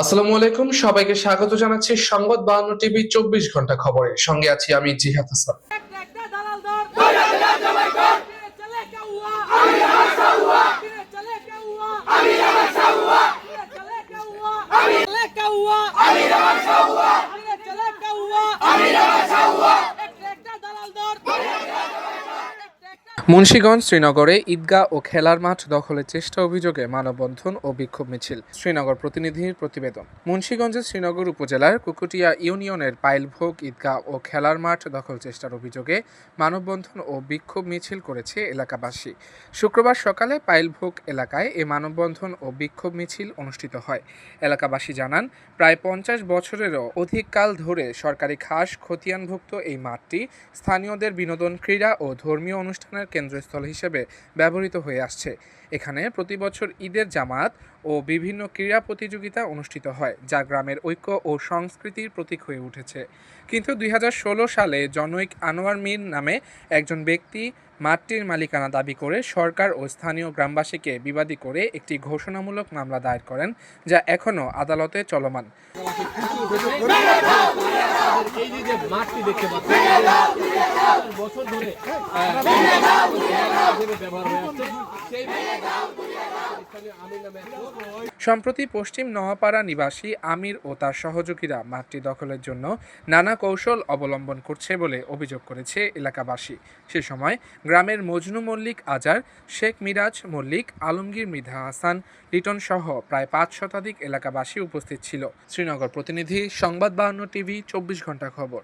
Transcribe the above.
আসসালামু আলাইকুম, সবাইকে স্বাগত জানাচ্ছি সংবাদ বাহান্ন টিভি চব্বিশ ঘণ্টা খবরে। সঙ্গে আছি আমি জিহাদ হাসান একটা একটা দালাল দর ফিরে চলে কাউয়া আমি আমার সাউয়া ফিরে চলে কাউয়া আমি আমার সাউয়া ফিরে চলে কাউয়া আমি চলে কাউয়া আমি আমার সাউয়া ফিরে চলে কাউয়া আমি আমার সাউয়া একটা একটা দালাল দর একটা একটা মুন্সিগঞ্জ, শ্রীনগরে ঈদগাহ ও খেলার মাঠ দখলের চেষ্টা অভিযোগে মানববন্ধন ও বিক্ষোভ মিছিল। শ্রীনগর প্রতিনিধির প্রতিবেদন। মুন্সিগঞ্জের শ্রীনগর উপজেলার কুকুটিয়া ইউনিয়নের পাইলভোগ, ঈদগাহ ও খেলার মাঠ দখল চেষ্টার অভিযোগে মানববন্ধন ও বিক্ষোভ মিছিল করেছে এলাকাবাসী। শুক্রবার সকালে পাইলভোগ এলাকায় এ মানববন্ধন ও বিক্ষোভ মিছিল অনুষ্ঠিত হয়। এলাকাবাসী জানান, প্রায় পঞ্চাশ বছরেরও অধিক কাল ধরে সরকারি খাস খতিয়ানভুক্ত এই মাঠটি স্থানীয়দের বিনোদন, ক্রীড়া ও ধর্মীয় অনুষ্ঠানের কেন্দ্রস্থল হিসেবে ব্যবহৃত হয়ে আসছে। এখানে প্রতি বছর ঈদের জামাত ও বিভিন্ন ক্রীড়া প্রতিযোগিতা অনুষ্ঠিত হয়, যা গ্রামের ঐক্য ও সংস্কৃতির প্রতীক হয়ে উঠেছে। কিন্তু দুই হাজার ষোলো সালে জনৈক আনোয়ার মীর নামে একজন ব্যক্তি মাঠটির মালিকানা দাবি করে সরকার ও স্থানীয় গ্রামবাসীকে বিবাদী করে একটি ঘোষণামূলক মামলা দায়ের করেন, যা এখনও আদালতে চলমান। বছর ধরে সম্প্রতি পশ্চিম নোয়াপাড়া নিবাসী আমির ও তার সহযোগীরা মাঠটি দখলের জন্য নানা কৌশল অবলম্বন করছে বলে অভিযোগ করেছে এলাকাবাসী। সে সময় গ্রামের মজনু মল্লিক আজার, শেখ মিরাজ মল্লিক, আলমগীর মৃধা হাসান, লিটন সহ প্রায় পাঁচ শতাধিক এলাকাবাসী উপস্থিত ছিল। শ্রীনগর প্রতিনিধি, সংবাদ বাহান্ন টিভি, চব্বিশ ঘণ্টা খবর।